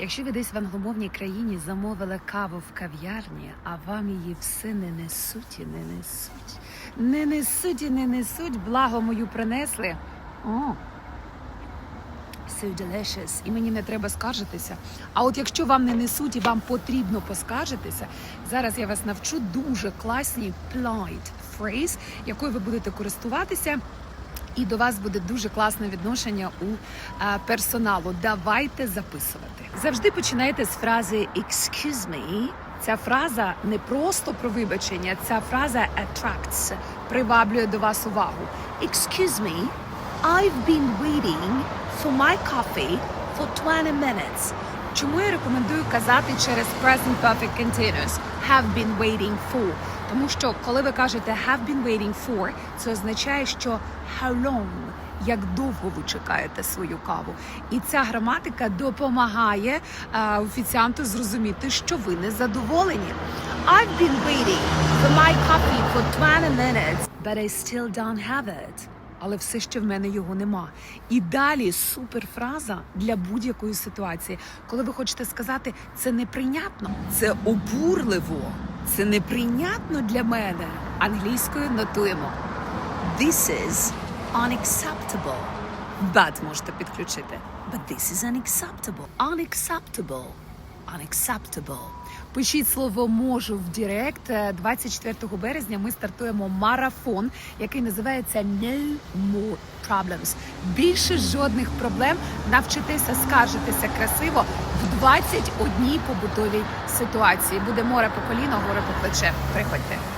Якщо ви десь в англомовній країні замовили каву в кав'ярні, а вам її все не несуть і не несуть, не несуть і не несуть, благо мою принесли. О, so delicious. І мені не треба скаржитися. А от якщо вам не несуть і вам потрібно поскаржитися, зараз я вас навчу дуже класній polite phrase, якою ви будете користуватися. І до вас буде дуже класне відношення у е, персоналу. Давайте записувати. Завжди починайте з фрази «excuse me». Ця фраза не просто про вибачення, ця фраза attracts, приваблює до вас увагу. Excuse me, I've been waiting for my coffee for 20 minutes. Чому я рекомендую казати через present perfect continuous have been waiting for? Тому що коли ви кажете have been waiting for, це означає, що how long, як довго ви чекаєте свою каву. І ця граматика допомагає е, офіціанту зрозуміти, що ви не задоволені. I've been waiting for my coffee for 20 minutes, but I still don't have it але все ще в мене його нема. І далі суперфраза для будь-якої ситуації, коли ви хочете сказати, це неприйнятно, це обурливо, це неприйнятно для мене. Англійською нотуємо. This is unacceptable. But можете підключити. But this is unacceptable. Unacceptable. Unacceptable. Пишіть слово можу в Директ. Е, 24 березня ми стартуємо марафон, який називається No More Problems. Більше жодних проблем. Навчитися скаржитися красиво в 21 побутовій ситуації. Буде море по коліно, горе по плече. Приходьте.